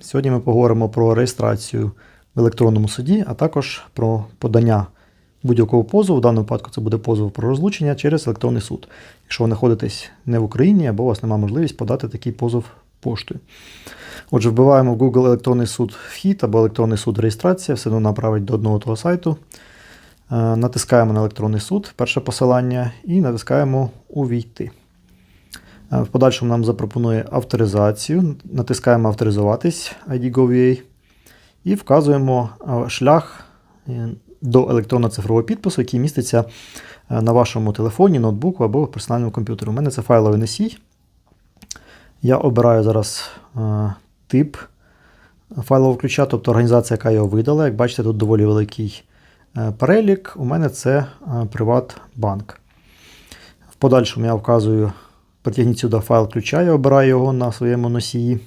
Сьогодні ми поговоримо про реєстрацію в електронному суді, а також про подання будь-якого позову. В даному випадку це буде позов про розлучення через електронний суд. Якщо ви знаходитесь не в Україні або у вас немає можливість подати такий позов поштою. Отже, вбиваємо в Google електронний суд вхід або електронний суд реєстрація, все одно направить до одного того сайту. Е, Натискаємо на електронний суд, перше посилання, і натискаємо Увійти. Е, В подальшому нам запропонує авторизацію. Натискаємо авторизуватись ID.gov.ua і вказуємо е, шлях е, до електронно-цифрового підпису, який міститься на вашому телефоні, ноутбуку або персональному комп'ютері. У мене це файловий носій. Я обираю зараз тип файлового ключа, тобто організація, яка його видала. Як бачите, тут доволі великий перелік. У мене це Приватбанк. В подальшому я вказую, притягніть сюди файл ключа, я обираю його на своєму носії.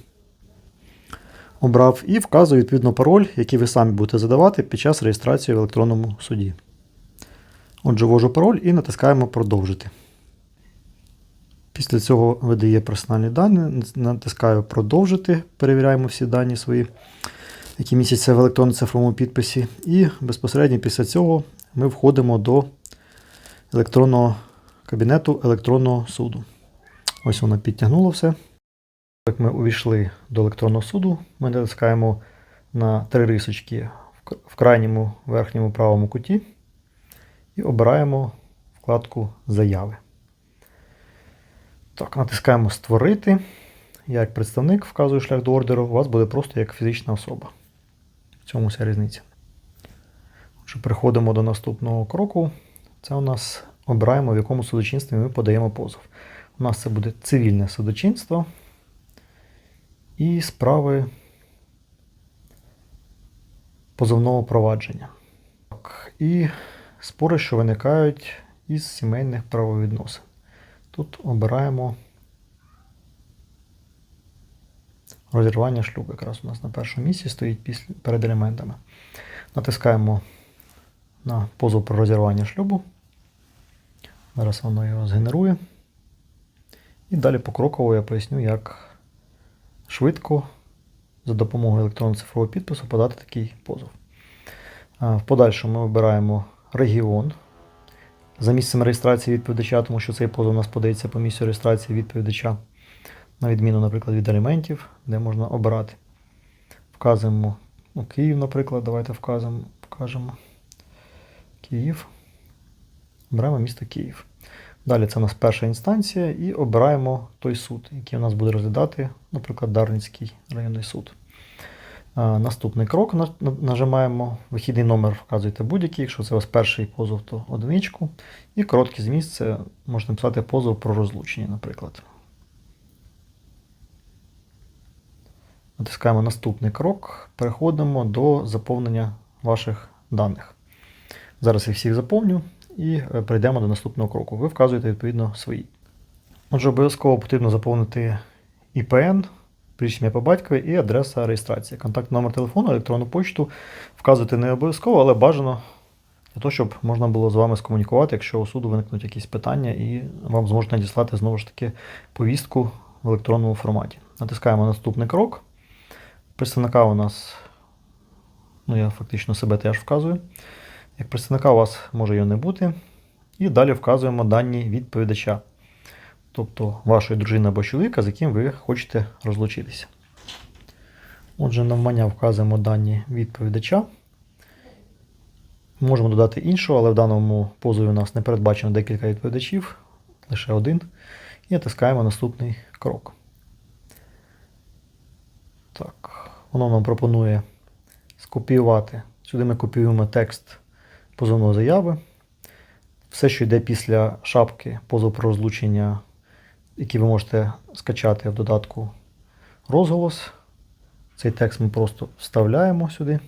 Обрав і вказую відповідно пароль, який ви самі будете задавати під час реєстрації в електронному суді. Отже, ввожу пароль і натискаємо Продовжити. Після цього видає персональні дані, натискаю Продовжити, перевіряємо всі дані свої, які містяться в електронно-цифровому підписі. І безпосередньо після цього ми входимо до електронного кабінету електронного суду. Ось воно підтягнуло все. Як ми увійшли до електронного суду, ми натискаємо на три рисочки в крайньому верхньому правому куті і обираємо вкладку Заяви. Так, натискаємо Створити. Я як представник вказую шлях до ордеру, у вас буде просто як фізична особа. В цьому вся різниця. Отже, переходимо до наступного кроку. Це у нас обираємо, в якому судочинстві ми подаємо позов. У нас це буде цивільне судочинство і справи позовного провадження. І спори, що виникають із сімейних правовідносин. Тут обираємо розірвання шлюбу. Якраз у нас на першому місці стоїть після, перед елементами. Натискаємо на позов про розірвання шлюбу. Зараз воно його згенерує. І далі покроково я поясню, як швидко за допомогою електронного цифрового підпису подати такий позов. В подальшому ми вибираємо регіон за місцем реєстрації відповідача, тому що цей позов у нас подається по місцю реєстрації відповідача, на відміну, наприклад, від елементів, де можна обирати. Вказуємо ну, Київ, наприклад, давайте вказуємо, вкажемо Київ. Обираємо місто Київ. Далі це у нас перша інстанція, і обираємо той суд, який у нас буде розглядати, наприклад, Дарницький районний суд. Наступний крок на- на- нажимаємо вихідний номер, вказуєте будь-який. Якщо це у вас перший позов, то одиничку. І короткий зміст це можна написати позов про розлучення, наприклад. Натискаємо наступний крок, переходимо до заповнення ваших даних. Зараз я всіх заповню і е, перейдемо до наступного кроку. Ви вказуєте відповідно свої. Отже, обов'язково потрібно заповнити ІПН, прізвище по батькові і адреса реєстрації. Контактний номер телефону, електронну почту вказувати не обов'язково, але бажано для того, щоб можна було з вами скомунікувати, якщо у суду виникнуть якісь питання, і вам зможуть надіслати знову ж таки повістку в електронному форматі. Натискаємо наступний крок. Представника у нас, ну я фактично себе теж вказую. Як представника у вас може його не бути. І далі вказуємо дані відповідача, тобто вашої дружини або чоловіка, з яким ви хочете розлучитися. Отже, навмання вказуємо дані відповідача. Можемо додати іншого, але в даному позові у нас не передбачено декілька відповідачів, лише один. І натискаємо наступний крок. Так, воно нам пропонує скопіювати. Сюди ми копіюємо текст позовної заяви. Все, що йде після шапки позов про розлучення, який ви можете скачати в додатку розголос. Цей текст ми просто вставляємо сюди,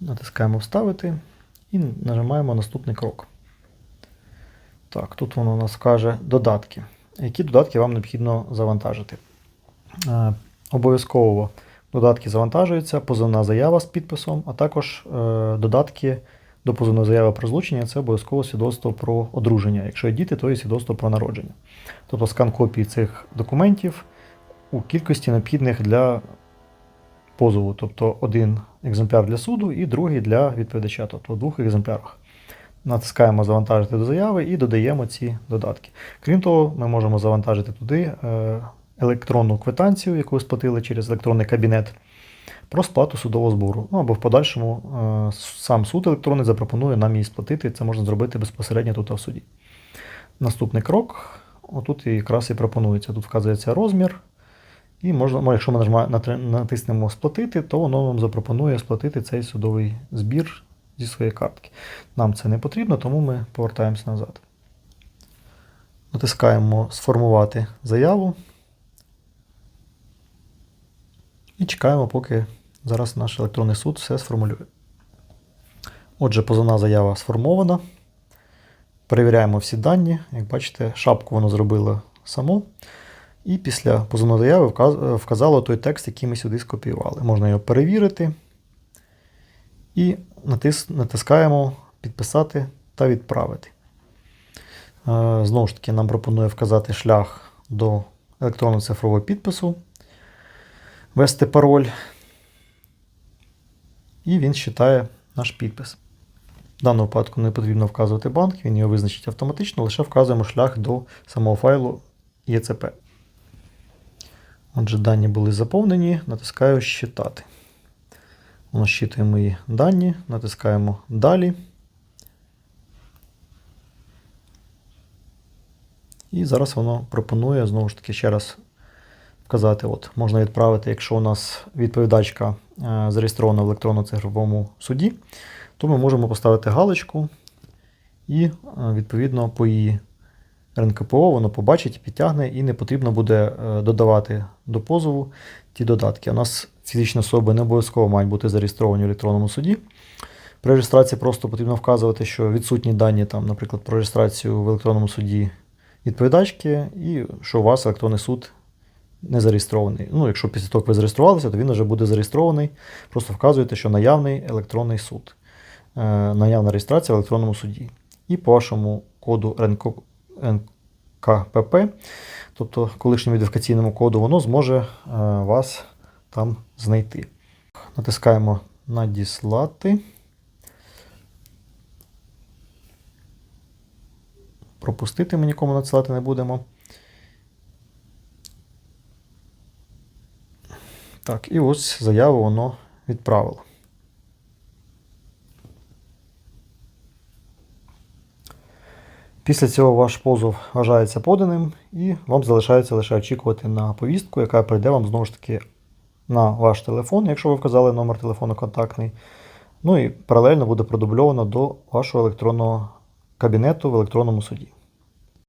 натискаємо Вставити і нажимаємо наступний крок. Так, тут воно у нас каже додатки. Які додатки вам необхідно завантажити? Е, Обов'язково додатки завантажуються, позовна заява з підписом, а також е, додатки до позовної заяви про злучення це обов'язково свідоцтво про одруження. Якщо є діти, то є свідоцтво про народження. Тобто скан копії цих документів у кількості необхідних для позову, тобто один екземпляр для суду і другий для відповідача, тобто в двох екземплярах. Натискаємо завантажити до заяви і додаємо ці додатки. Крім того, ми можемо завантажити туди е, електронну квитанцію, яку сплатили через електронний кабінет, про сплату судового збору. Ну або в подальшому е, сам суд електронний запропонує нам її сплатити. Це можна зробити безпосередньо тут в суді. Наступний крок. Отут якраз і пропонується. Тут вказується розмір. І можна, ну, якщо ми натиснемо сплатити, то воно нам запропонує сплатити цей судовий збір зі своєї картки. Нам це не потрібно, тому ми повертаємося назад. Натискаємо Сформувати заяву. І чекаємо, поки зараз наш електронний суд все сформулює. Отже, позовна заява сформована. Перевіряємо всі дані. Як бачите, шапку воно зробило само. І після позовної заяви вказало той текст, який ми сюди скопіювали. Можна його перевірити. І натис- натискаємо підписати та відправити. Е, Знову ж таки, нам пропонує вказати шлях до електронного цифрового підпису, ввести пароль. І він считає наш підпис. В даному випадку не потрібно вказувати банк, він його визначить автоматично, лише вказуємо шлях до самого файлу ЄЦП. Отже, дані були заповнені, натискаю Считати. Воно щитує мої дані, натискаємо Далі. І зараз воно пропонує знову ж таки ще раз вказати: от, можна відправити, якщо у нас відповідачка е, зареєстрована в електронно-цифровому суді, то ми можемо поставити галочку і, е, відповідно, по її РНКПО воно побачить, підтягне, і не потрібно буде е, додавати до позову ті додатки. У нас фізичні особи не обов'язково мають бути зареєстровані в електронному суді. При реєстрації просто потрібно вказувати, що відсутні дані, там, наприклад, про реєстрацію в електронному суді відповідачки, і що у вас електронний суд не зареєстрований. Ну, якщо після того, як ви зареєструвалися, то він вже буде зареєстрований. Просто вказуєте, що наявний електронний суд, е, наявна реєстрація в електронному суді. І по вашому коду НКПП, тобто колишньому ідентифікаційному коду, воно зможе е, вас там знайти. Натискаємо Надіслати. Пропустити ми нікому надсилати не будемо. Так, і ось заяву воно відправило. Після цього ваш позов вважається поданим, і вам залишається лише очікувати на повістку, яка прийде вам знову ж таки на ваш телефон, якщо ви вказали номер телефону контактний. Ну і паралельно буде продубльовано до вашого електронного кабінету в електронному суді.